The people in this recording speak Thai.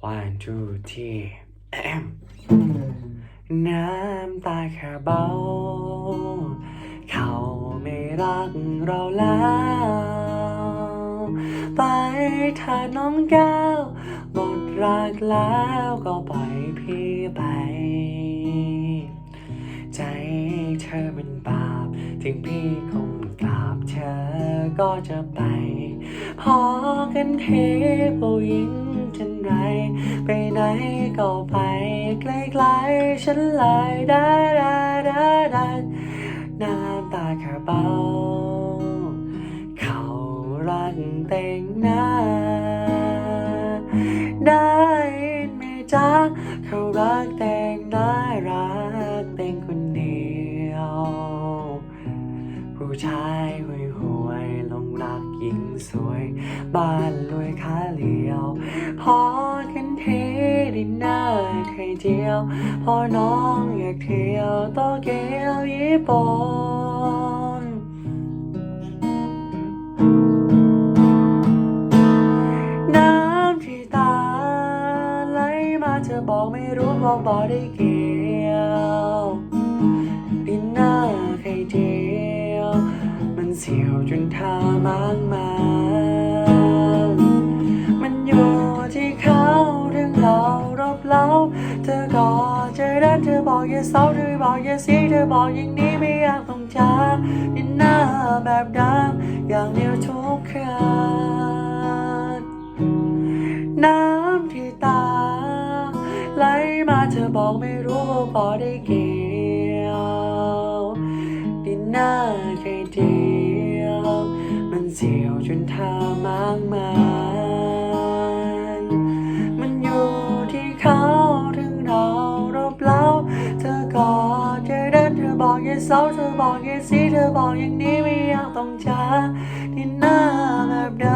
one two three น้ำตาแค่เบา เขาไม่รักเราแล้ว ไปเธอน้องแก้วหมดรักแล้วก็ปล่อยพี่ไป ใจเธอเป็นบาปถึงพี่คงกราบเธอก็จะไป พอกันเทผู้หญิง ฉันไร ไปไหนก็ไปไกลๆฉันเลยได้ได้ได้ได้น้ำตาแค่เบา เขารักแต่งหน้า ได้ไหมจ๊ะเขารักแต่งหน้ารักแต่งคนเดียว ผู้ชายห่วยหวยๆลงรักหญิงสวย บ้านรวยขาเหลียว ดินเนอร์ไข่เจียวพอน้องอยากเที่ยวโตเกียวญี่ปุ่นน้ำที่ตาไหลมาเธอบอกไม่รู้บอกบอกได้เกี่ยวดินเนอร์ไข่เจียวมันเสียวจนเธอมากมาย เศร้าเธอบอกอย่าเสียเธอบอกอย่างนี้ไม่อยากต้องจากดินหน้าแบบดังอย่างเดียวทุกคืนน้ำที่ตา ไหลมาเธอบอกไม่รู้ว่าพอได้เกี่ยวดินหน้าแค่เดี 也烧着宝，也吸着宝，也你不要动家，你那么的。